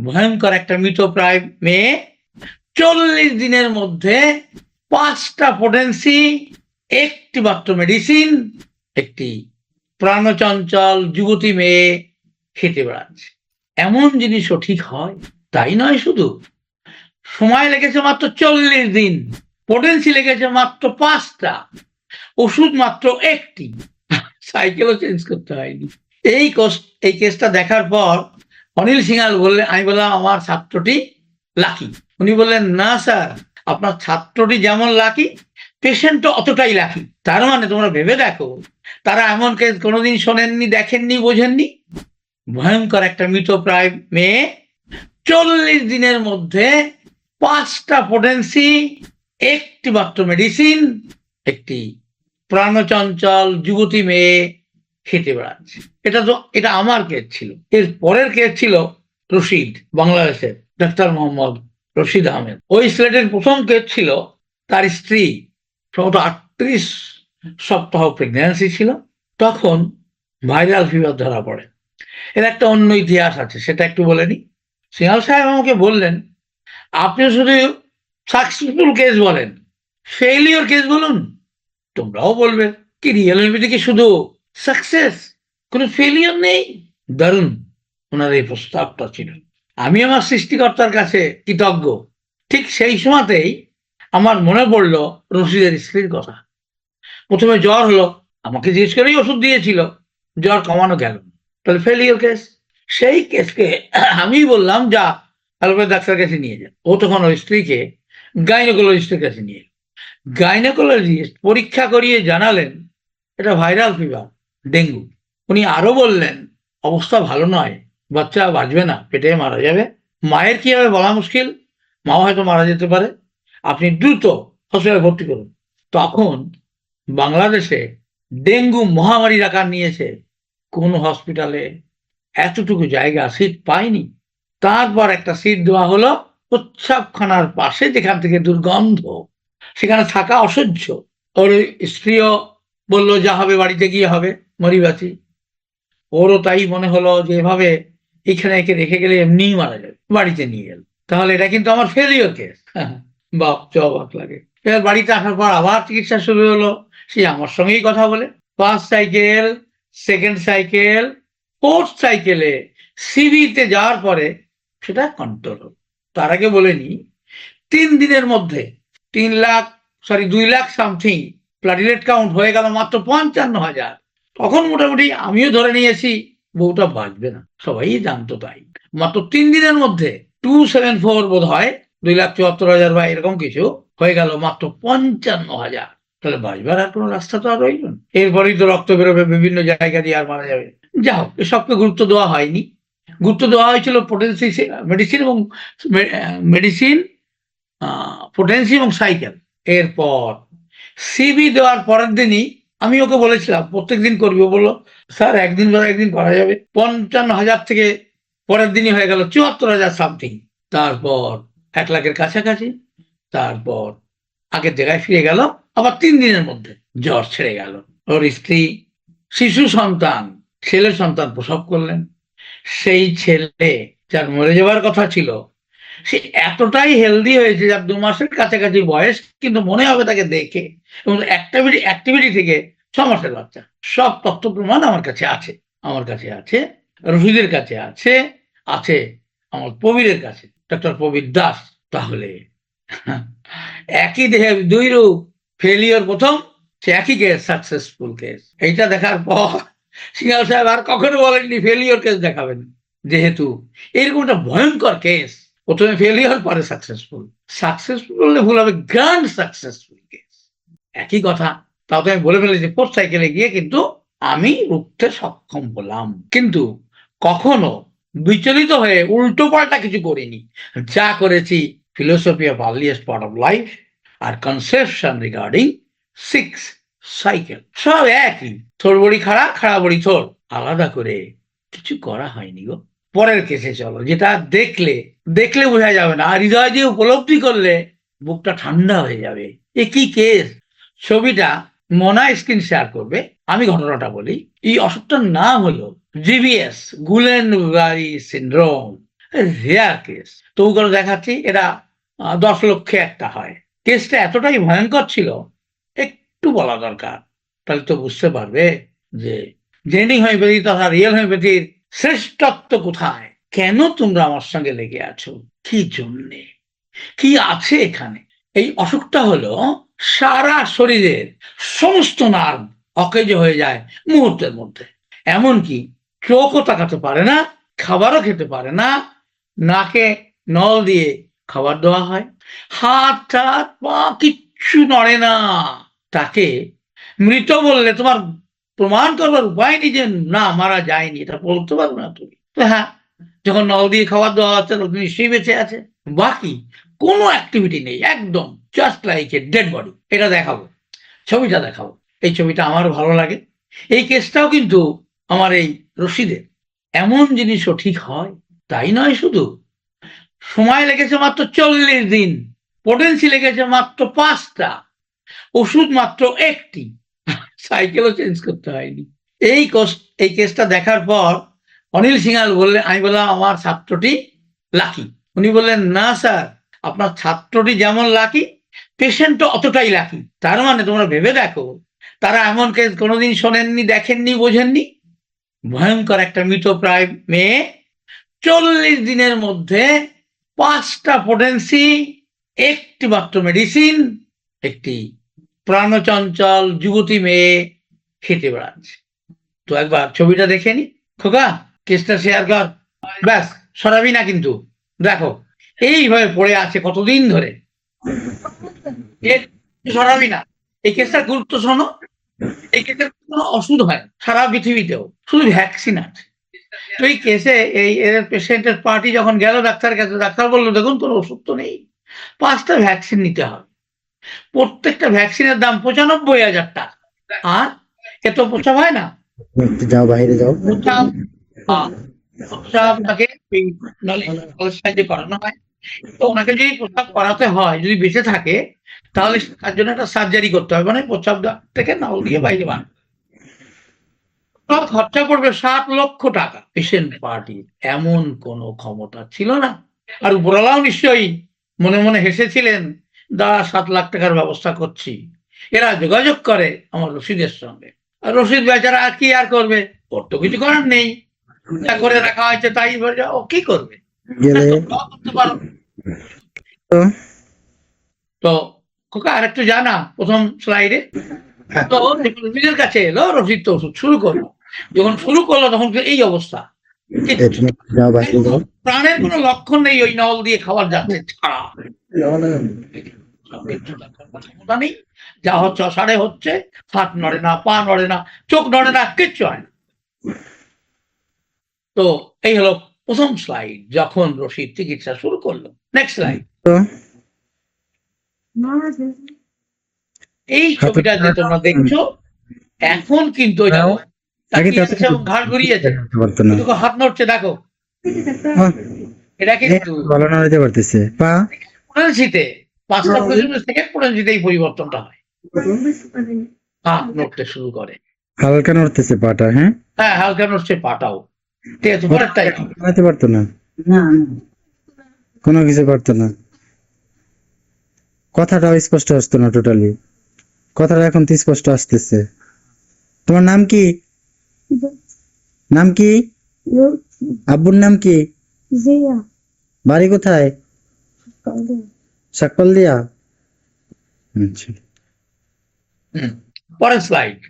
ভয়ঙ্কর একটা মৃতপ্রায় মেয়ে চল্লিশ দিনের মধ্যে পাঁচটা পোটেন্সি একটি মাত্র মেডিসিন একটি প্রাণচঞ্চল যুবতী মেয়ে খেতে বেড়াচ্ছে। এমন জিনিসও ঠিক হয়? তাই নয় শুধু। সময় লেগেছে মাত্র চল্লিশ দিন পোটেন্সি লেগেছে মাত্র পাঁচটা, ওষুধ মাত্র একটি। সাইকেলও চেঞ্জ করতে হয়নি। এই এই কেসটা দেখার পর অনিল সিংহাল বললেন, আমি বললাম, আমার ছাত্রটি লাকি। উনি বললেন, না স্যার, আপনার ছাত্রটি যেমন লাকি পেশেন্টও অতটাই লাকি। তার মানে তোমরা ভেবে দেখো, তারা এমন কেস কোনোদিন শোনেননি, দেখেননি, বোঝেননি। ভয়ঙ্কর একটা মৃতপ্রায় মেয়ে চল্লিশ দিনের মধ্যে পাঁচটা পোটেন্সি একটি মাত্র মেডিসিন একটি প্রাণচঞ্চল, যুবতী মেয়ে খেতে বেড়াচ্ছে। এটা তো, এটা আমার কেস ছিল। এর পরের কেস ছিল রশিদ বাংলাদেশের ডাক্তার মোহাম্মদ রশিদ আহমেদ। ওই সিলেটের প্রথম কেস ছিল, তার স্ত্রী সম্ভবত আটত্রিশ সপ্তাহ প্রেগন্যান্সি ছিল, তখন ভাইরাল ফিভার ধরা পড়ে। এর একটা অন্য ইতিহাস আছে, সেটা একটু বলে নি। সিংহাল সাহেব আমাকে বললেন, আপনি শুধু সাকসেসফুল কেস বলেন ফেইলিওর কেস বলুন, তোমরাও বলবে, কি রিয়েল কি শুধু সাকসেস কোনো ফেলিওর নেই? দারুণ। ওনার এই প্রস্তাবটা ছিল। আমি আমার সৃষ্টিকর্তার কাছে কৃতজ্ঞ। ঠিক সেই সময়তেই আমার মনে পড়ল রশিদের স্ত্রীর কথা। প্রথমে জ্বর হলো। আমাকে জিজ্ঞেস করেই ওষুধ দিয়েছিল। জ্বর কমানো গেল। তাহলে ফেলিওর কেস সেই কেসকে আমি বললাম, যা, অ্যালোপ্যাথ ডাক্তার কাছে নিয়ে যান ও তখন ওই স্ত্রীকে গাইনোকোলজিস্টের কাছে নিয়ে গাইনোকোলজিস্ট পরীক্ষা করিয়ে জানালেন, এটা ভাইরাল ফিভার ডেঙ্গু। উনি আরও বললেন, অবস্থা ভালো নয়, বাচ্চা বাঁচবে না, পেটে মারা যাবে। মায়ের কি হবে বলা মুশকিল? মাও হয়তো মারা যেতে পারে। আপনি দ্রুত হসপিটালে ভর্তি করুন। তখন বাংলাদেশে ডেঙ্গু মহামারীর আকার নিয়েছে। কোন হসপিটালে এতটুকু জায়গা সিট পায়নি। তারপর একটা সিট দেওয়া হলো প্রচ্ছাপখানার পাশে, যেখান থেকে দুর্গন্ধ, সেখানে থাকা অসহ্য। ওর স্ত্রীও বলল, যা হবে বাড়িতে গিয়ে হবে, মরিবাচি। ওরও তাই মনে হলো যে এভাবে এখানে একে রেখে গেলে এমনিই মারা যাবে, বাড়িতে নিয়ে গেল। তাহলে এটা কিন্তু আমার ফেলিওর কেস বাপ অবাক লাগে। এবার বাড়িতে আসার পর আবার চিকিৎসা শুরু হলো। সে আমার সঙ্গেই কথা বলে। First cycle second cycle fourth সাইকেলে সিবিতে যাওয়ার পরে সেটা কন্ট্রোল হলো। তার আগে বলেনি তিন দিনের মধ্যে তিন লাখ সরি দুই লাখ সামথিং প্লাটিলেট কাউন্ট হয়ে গেল মাত্র পঞ্চান্ন হাজার। তখন মোটামুটি আমিও ধরে নিয়েছি, বউটা বাঁচবে না। সবাই জানতো তাই। মাত্র তিন দিনের মধ্যে টু সেভেন ফোর বোধ হয়, দুই লাখ চুয়াত্তর হাজার বা এরকম কিছু হয়ে গেল মাত্র পঞ্চান্ন হাজার। তাহলে বাঁচবার আর কোনো রাস্তা তো আর রইল এরপরেই তো রক্ত বেরোবে বিভিন্ন জায়গা দিয়ে আর মারা যাবে। যা হোক, এসবকে গুরুত্ব দেওয়া হয়নি। গুরুত্ব দেওয়া হয়েছিল পোটেন্সি মেডিসিন এবং মেডিসিন পোটেন্সি এবং সাইকেল এরপর সিবি দেওয়ার পরের দিনই আমি ওকে বলেছিলাম, প্রত্যেক দিন করবি? বলল, স্যার, একদিন বা একদিন করা যাবে। পঞ্চান্ন হাজার থেকে পরের দিনই হয়ে গেল চুয়াত্তর হাজার সামথিং। তারপর এক লাখের কাছাকাছি, তারপর আগের জায়গায় ফিরে গেল, আবার তিন দিনের মধ্যে জ্বর ছেড়ে গেল। ওর স্ত্রী, শিশু সন্তান, ছেলে সন্তান প্রসব করলেন। সেই ছেলে যার মরে যাওয়ার কথা ছিল সে এতটাই হেলদি হয়েছে যার দু মাসের কাছাকাছি বয়স, কিন্তু মনে হবে তাকে দেখে। এবং অ্যাক্টিভিটি অ্যাক্টিভিটি থেকে ছ মাসের বাচ্চা। সব তথ্য প্রমাণ আমার কাছে আছে। আমার কাছে আছে রশিদের কাছে আছে আছে আমার প্রবীরের কাছে। ডক্টর প্রবীর দাস, তাহলে। একই দেহে দুই রূপ ফেলিওর প্রথম, সে একই কেস সাকসেসফুল কেস এইটা দেখার পর সিংহাল সাহেব আর কখনো বলেননি ফেলিওর কেস দেখাবেন। যেহেতু এরকম একটা ভয়ঙ্কর কেস প্রথমে ফেলিওর পরে সাকসেসফুল সাকসেসফুল বললে ভুল হবে গ্র্যান্ড সাকসেসফুল কেস একই কথা, তাও তো আমি বলে ফেলেছি ফোর্থ সাইকেলে গিয়ে কিন্তু আমি উঠতে সক্ষম হলাম। কিন্তু কখনো বিচলিত হয়ে উল্টো পাল্টা কিছু করিনি। যা করেছি philosophy of earliest part of life R conception regarding six cycle সব একই। থোর বড়ি খাড়া খাড়া বড়ি থোর আলাদা করে কিছু করা হয়নি গো। পরের কেসে চলো, যেটা দেখলে দেখলে বোঝা যাবে না, আর হৃদয় দিয়ে উপলব্ধি করলে বুকটা ঠান্ডা হয়ে যাবে। এ কি কেস ছবিটা মনা স্ক্রিন শেয়ার করবে। আমি ঘটনাটা বলি, এই অসুখটার নাম হলো GBS Guillain Barre syndrome rare case তবু করে দেখাচ্ছি, এটা দশ লক্ষে একটা হয়। কেসটা এতটাই ভয়ঙ্কর ছিল, একটু বলা দরকার। তাহলে তো বুঝতে পারবে যে জেনিং হোমিওপ্যাথি তথা রিয়েল হোমিওপ্যাথির শ্রেষ্ঠত্ব কোথায়? কেন তোমরা আমার সঙ্গে লেগে আছো? কি জন্যে? কি আছে এখানে? এই অসুখটা হলো সারা শরীরের সমস্ত নার্ভ অকেজ হয়ে যায় মুহূর্তের মধ্যে। এমনকি চোখও তাকাতে পারে না, খাবারও খেতে পারে না। নাকে নল দিয়ে খাবার দেওয়া হয়। হাত টাত পা কিচ্ছু নড়ে না। তাকে মৃত বললে তোমার প্রমাণ করবার উপায় নেই যে, না, মারা যায়নি। এটা বলতে পারবে না তুমি। তো হ্যাঁ যখন নল দিয়ে খাবার দেওয়া হচ্ছে, তখন নিশ্চয়ই বেঁচে আছে। বাকি কোনো অ্যাক্টিভিটি নেই, একদম just like a dead body এটা দেখাবো, ছবিটা দেখাবো। এই ছবিটা আমার ভালো লাগে। এই কেসটাও কিন্তু আমার এই রশিদের। এমন জিনিসও ঠিক হয়? তাই নয় শুধু। সময় লেগেছে মাত্র চল্লিশ দিন পোটেন্সি লেগেছে মাত্র পাঁচটা, ওষুধ মাত্র একটি। সাইকেলও চেঞ্জ করতে হয়নি। এই এই কেসটা দেখার পর অনিল সিংহাল বললেন, আমি বললাম, আমার ছাত্রটি লাকি। উনি বললেন, না স্যার, আপনার ছাত্রটি যেমন লাকি, পেশেন্টও অতটাই লাকি। তার মানে তোমরা ভেবে দেখো, তারা এমন কেস কোনোদিন শোনেননি, দেখেননি, বোঝেননি। ভয়ঙ্কর একটা মৃতপ্রায় মেয়ে, চল্লিশ দিনের মধ্যে পাঁচটা পোটেন্সি একটি মাত্র মেডিসিন একটি প্রাণচঞ্চল যুবতী মেয়ে খেতে বেড়াচ্ছে। তো একবার ছবিটা দেখে নি। খোকা, কেসটা শেয়ার কর। ব্যাস, সরাবি না কিন্তু। দেখো, এইভাবে পড়ে আছে কতদিন ধরে। সরাবি না। এই কেসটার গুরুত্ব শোনো। এই কেসের কোনো ওষুধ হয় সারা পৃথিবীতেও। শুধু ভ্যাকসিন আছে। তো এই কেসে এই এর পেশেন্টের পার্টি যখন গেল, ডাক্তার কাছে, ডাক্তার বলল, দেখুন, কোনো ওষুধ তো নেই। পাঁচটা ভ্যাকসিন নিতে হবে। প্রত্যেকটা ভ্যাকসিনের দাম পঁচানব্বই হাজার টাকা। আর? এত পোষা হয় না? যাও বাইরে যাও। তাকে সাহায্যে করানো হয়। তো ওনাকে যদি প্রস্রাব করাতে হয় যদি বেঁচে থাকে তাহলে তার জন্য একটা সার্জারি করতে হবে। মানে প্রস্রাব থেকে নল দিয়ে বাইরে খরচা পড়বে সাত লক্ষ টাকা। পেশেন্ট পার্টির এমন কোনো ক্ষমতা ছিল না। আর উপরওয়ালাও নিশ্চয়ই মনে মনে হেসেছিলেন। দা সাত লাখ টাকার ব্যবস্থা করছি। এরা যোগাযোগ করে আমার রশিদের সঙ্গে। আর রশিদ বেচারা আর কি আর করবে? ওর তো কিছু করার নেই। যা করে রাখা হয়েছে তাই ও কি করবে? তো? তো খোকা আরেকটু জানা প্রথম স্লাইডে তো যখন রশিদের কাছে এলো রশিদ তো ওষুধ শুরু করল। যখন শুরু করল তখন এই অবস্থা। প্রাণের কোনো লক্ষণ নেই ওই নল দিয়ে খাবার যাচ্ছে। ছাড়া। ক্ষমতা নেই যা হচ্ছে অসাড়ে হচ্ছে হাত নড়ে না পা নড়ে না চোখ নড়ে না কিচ্ছু হয় না। তো এই হলো প্রথম স্লাইড যখন রশিদ চিকিৎসা শুরু করল। নেক্সট স্লাইড এই ছবিটা যে তোমরা দেখছ এখন কিন্তু এবং ঘাড় ঘুরিয়েছে হাত নড়ছে দেখো। হ্যাঁ, এটা কিন্তু ভালো পাঁচটা থেকে পোটেন্সিতে এই পরিবর্তনটা হয়। হাত নড়তে শুরু করে। হালকা নড়তেছে পাটা হ্যাঁ? হ্যাঁ হালকা নড়ছে পাটাও। ঠিক আছে পরেরটাই পারতো না? কোনো কিছু পারতো না। কথাটাও স্পষ্ট আসতো না টোটালি কথাটা এখন তো স্পষ্ট আসতেছে। তোমার নাম কি? নাম কি? আব্বুর নাম কি? বাড়ি কোথায়? কালকে শাকপাল দিয়া আচ্ছা। হুম। পরের স্লাইড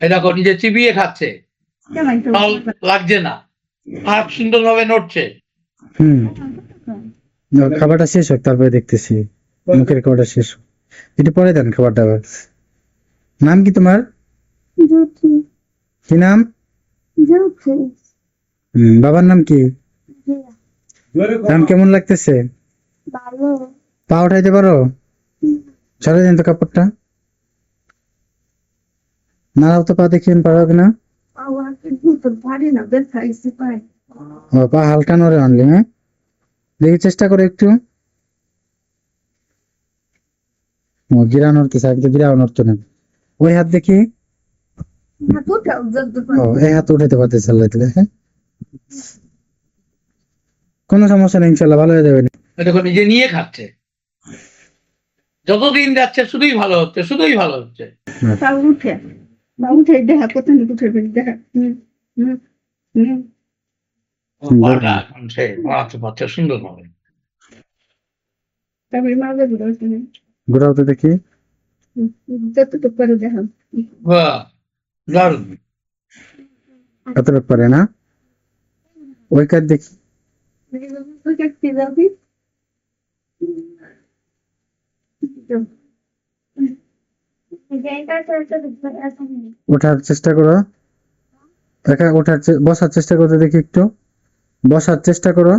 এই দেখো নিজে চিবিয়ে খাচ্ছে। লাগছে না। আর সুন্দরভাবে নড়ছে। হুম। খাবারটা শেষ হোক তারপরে দেখতেছি। মুখের খাবারটা শেষ হোক। এটা পরে দেন খাবারটা আবার। নাম কি তোমার? কি নাম? বাবার নাম কি? জিয়া কেমন লাগতেছে? পা উঠাইতে পারো? ছাড়ে দিন তো কাপড়টা। নাড়াও তো পা দেখিয়ে পারো কিনা পা হালকা নড়ে আনলি হ্যাঁ? দেখি চেষ্টা করে একটু। গিরা নড়তেছে তো গিরাও নড়তো না। ওই হাত দেখি। হাত এই উঠাইতে পারতেছে আল্লাহ হ্যাঁ? কোনো সমস্যা নেই ইনশাল্লাহ ভালো হয়ে যাবে। দেখো নিজে নিয়ে খাচ্ছে। যতদিন যাচ্ছে শুধুই ভালো হচ্ছে শুধুই ভালো হচ্ছে। উঠে বা উঠে দেখা কোথায় উঠে দেখা। সুন্দর ভাবে তারপরে মাঝে ঘুরে উঠে ঘোরাও তো দেখি। যতটুকু করে দেখা বাহ, দারুণ। এতটুক পারে না? ওই কাজ দেখি। কাটতে ওঠার চেষ্টা করো। একা ওঠার বসার চেষ্টা করতে দেখি একটু। বসার চেষ্টা করো।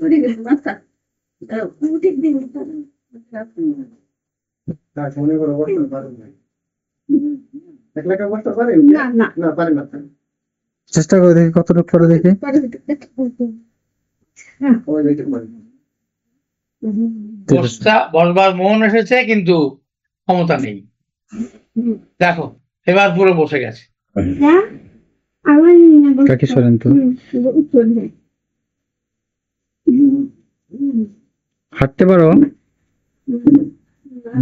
করে উঠে দিন না না। চেষ্টা করে দেখি কতটুকু করে দেখি। বসবার মন এসেছে কিন্তু ক্ষমতা নেই। দেখো এবার পুরো বসে গেছে। কাকি সরেন তো। হাঁটতে পারো।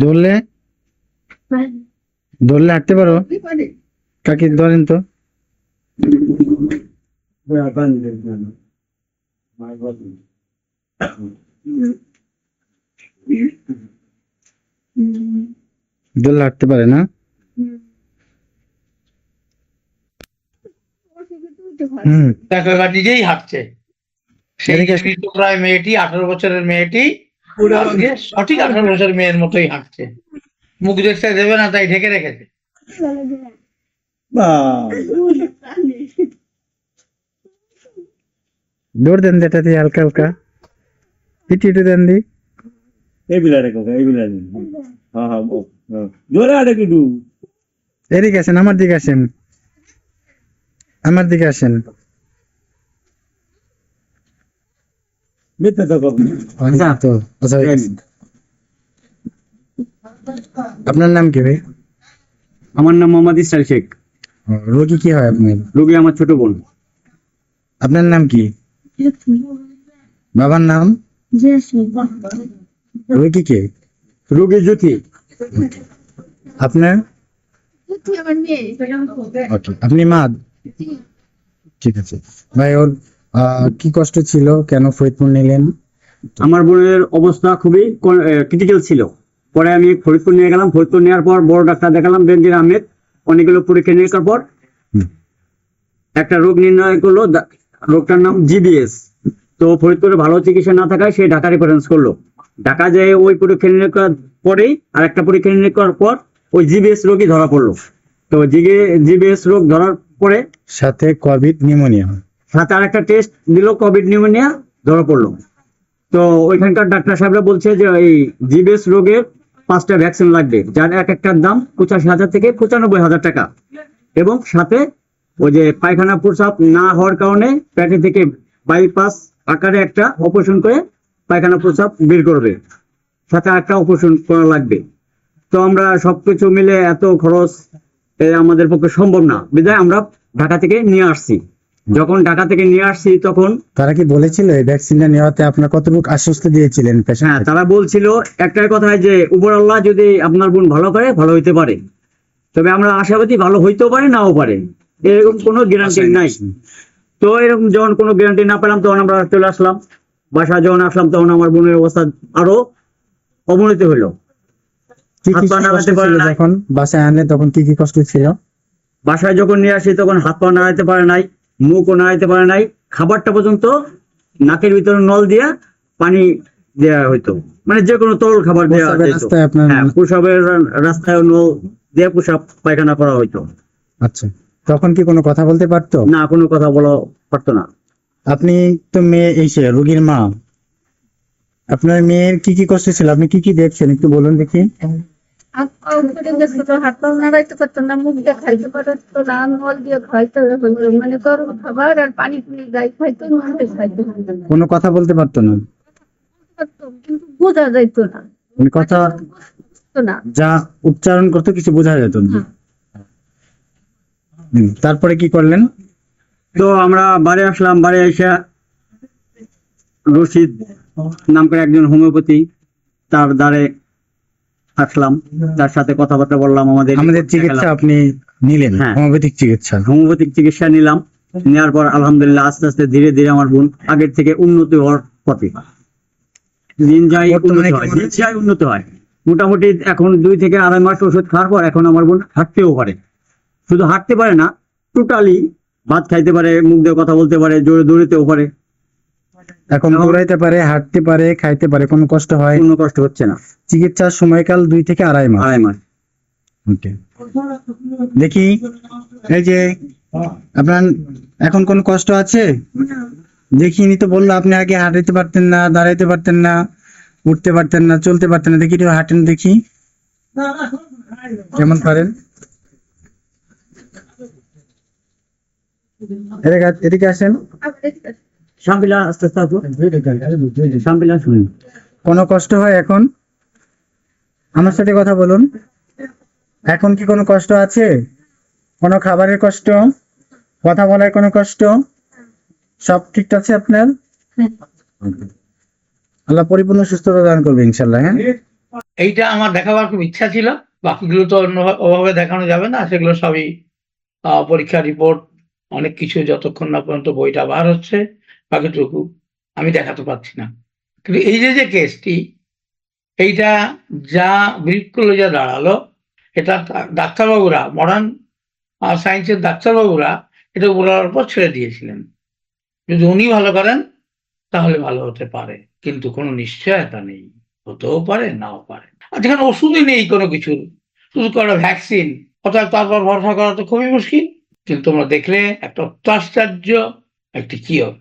ধরলে ধরলে হাঁটতে পারো পারে। কাকি ধরেন তো। ধরলে হাঁটতে পারে না? হুম। দেখো এবার নিজেই হাঁটছে। সেই এদিকে মেয়েটি আঠারো বছরের মেয়েটি সঠিক আঠারো বছরের মেয়ের মতোই হাঁটছে। মুখ দেখতে দেবে না তাই ঢেকে রেখেছে। দৌড় দেন যেটা দিয়ে হালকা হালকা। ইটি ইটি দেন দি। এই বিলারে কাকা এই বিলারে হ্যাঁ হ্যাঁ ও, হ্যাঁ। জোরে আরে কিটু এদিকে আসেন আমার দিকে আসেন। আমার দিকে আসেন। মিথ্যা তো কবি তো আচ্ছা। আপনার নাম কি ভাই? আমার নাম মোহাম্মদ ইসরাল শেখ। রোগী কি হয় আপনার? রোগী আমার ছোট বোন। আপনার নাম কি? বাবার নাম? রোগী কে? রোগী জ্যোতি। আপনার? ওকে আপনি মা? ঠিক আছে। ভাই ওর কি কষ্ট ছিল? কেন ফরিদপুর নিলেন? আমার বোনের অবস্থা খুবই ক্রিটিক্যাল ছিল। পরে আমি ফরিদপুর নিয়ে গেলাম। ফরিদপুর নেওয়ার পর বড় ডাক্তার দেখালাম বেনজির আহমেদ। অনেকগুলো পরীক্ষা নিরীক্ষার পর একটা রোগ নির্ণয় করল রোগটার নাম জিবিএস। তো ফরিদপুরে ভালো চিকিৎসা না থাকায় সে ঢাকা রেফারেন্স করল। ঢাকা যেয়ে ওই পরীক্ষা নিরীক্ষার পরেই আর একটা পরীক্ষা নিরীক্ষার পর ওই জিবিএস রোগী ধরা পড়ল। তো জিবিএস রোগ ধরার পরে সাথে কোভিড নিউমোনিয়া সাথে আর একটা টেস্ট দিল কোভিড নিউমোনিয়া ধরা পড়ল। তো ওইখানকার ডাক্তার সাহেবরা বলছে যে এই জিবিএস রোগের পাঁচটা ভ্যাকসিন লাগবে যার এক একটার দাম পঁচাশি হাজার থেকে পঁচানব্বই হাজার টাকা। এবং সাথে ওই যে পায়খানা প্রসাব না হওয়ার কারণে পেটে থেকে বাইপাস আকারে একটা অপারেশন করে পায়খানা প্রসাব বের করবে। সাথে একটা অপারেশন করা লাগবে। তো আমরা সবকিছু মিলে এত খরচ আমাদের পক্ষে সম্ভব না। বিধায় আমরা ঢাকা থেকে নিয়ে আসছি। যখন ঢাকা থেকে নিয়ে আসছি তখন তারা কি বলেছিল এই ভ্যাকসিনটা নেওয়াতে আপনার কতটুকু আশ্বস্ত দিয়েছিলেন হ্যাঁ তারা বলছিল একটাই কথা যে উপর আল্লাহ যদি আপনার বোন ভালো করে ভালো হইতে পারে। তবে আমরা আশাবাদী ভালো হইতেও পারে নাও পারে। এরকম কোনো গ্যারান্টি নাই। তো এরকম যখন কোনো গ্যারান্টি না পেলাম তখন আমরা চলে আসলাম। বাসায় যখন আসলাম তখন আমার বোনের অবস্থা আরও অবনতি হলো। বাসায় আনলে তখন কি কি কষ্ট ছিল? বাসায় যখন নিয়ে আসি তখন হাত পা নাড়াইতে পারে নাই মুখও নাড়াইতে পারে নাই। খাবারটা পর্যন্ত নাকের ভিতরে নল দিয়ে পানি দেওয়া হইতো। মানে যে কোনো তরল খাবার দেওয়া যেত। হ্যাঁ প্রসাবের রাস্তায় নল দিয়ে প্রসাব পায়খানা করা হইতো। আচ্ছা। তখন কি কোনো কথা বলতে পারতো? না কোনো কথা বলা পারতো না। আপনি তো মেয়ে এসে রোগীর মা। আপনার মেয়ের কি কি কষ্ট ছিল? আপনি কি কি দেখছেন? একটু বলুন দেখি। হাত পা উঠে গেছে তো হাত পা নাড়াইতে পারতো না মুখ দিয়ে খাইতে পারতো না নল দিয়ে খাইতে মানে গরম খাবার আর পানি খাইতো খাইতে কোনো কথা বলতে পারতো না? কিন্তু বোঝা যাইতো না। মানে কথা না। যা উচ্চারণ করতো কিছু বোঝা যেত না। হুম, তারপরে কি করলেন? তো আমরা বাড়ি আসলাম বাড়ি এসে রশিদ নাম করে একজন হোমিওপ্যাথি তার দ্বারে আসলাম তার সাথে কথাবার্তা বললাম আমাদের। আমাদের চিকিৎসা আপনি নিলেন হ্যাঁ। হোমিওপ্যাথিক চিকিৎসা। হোমিওপ্যাথিক চিকিৎসা নিলাম নেওয়ার পর আলহামদুলিল্লাহ আস্তে আস্তে ধীরে ধীরে আমার বোন আগের থেকে উন্নতি হওয়ার পথে। দিন বর্তমানে উন্নতি হয় দিন উন্নতি হয়। মোটামুটি এখন দুই থেকে আড়াই মাস ওষুধ খাওয়ার পর এখন আমার বোন হাঁটতেও পারে। শুধু হাঁটতে পারে না টোটালি ভাত খাইতে পারে মুখ দিয়ে কথা বলতে পারে জোরে দৌড়িতেও পারে। এখন দৌড়াইতে পারে হাঁটতে পারে খাইতে পারে কোনো কষ্ট হয়? কোনো কষ্ট হচ্ছে না। চিকিৎসার সময়কাল দুই থেকে আড়াই মাস। আড়াই মাস। দেখি এই যে আপনার এখন কোন কষ্ট আছে? দেখিনি তো বলল আপনি আগে হাঁটাইতে পারতেন না দাঁড়াইতে পারতেন না উঠতে পারতেন না চলতে পারতেন না। দেখি হাঁটেন দেখি। কেমন পারেন? এদিকে- এদিকে আসেন। শাম্পিলা আস্তে আস্তে আসো। শুনুন। কোনো কষ্ট হয় এখন? আমার সাথে কথা বলুন। এখন কি কোনো কষ্ট আছে? কোনো খাবারের কষ্ট? কথা বলার কোনো কষ্ট? সব ঠিক আছে আপনার? আল্লাহ পরিপূর্ণ সুস্থতা দান করবে ইনশাল্লাহ হ্যাঁ? এইটা আমার দেখাবার খুব ইচ্ছা ছিল। বাকিগুলো তো অন্য ওভাবে দেখানো যাবে না। সেগুলো সবই আহ, পরীক্ষা রিপোর্ট অনেক কিছু যতক্ষণ না পর্যন্ত বইটা বার হচ্ছে, বাকিটুকু আমি দেখাতে পারছি না। কিন্তু এই যে যে কেসটি, এইটা যা করল যা দাঁড়াল, এটা ডাক্তারবাবুরা মডার্ন সায়েন্সের ডাক্তারবাবুরা এটা বলার পর ছেড়ে দিয়েছিলেন। যদি উনি ভালো করেন, তাহলে ভালো হতে পারে, কিন্তু কোনো নিশ্চয়তা নেই। হতেও পারে, নাও পারে। আর যেখানে ওষুধই নেই কোনো কিছুর। শুধু করে ভ্যাকসিন অর্থাৎ তারপর ভরসা করা তো খুবই মুশকিল। কিন্তু তোমরা দেখলে একটা অত্যাশ্চর্য একটি কিয়র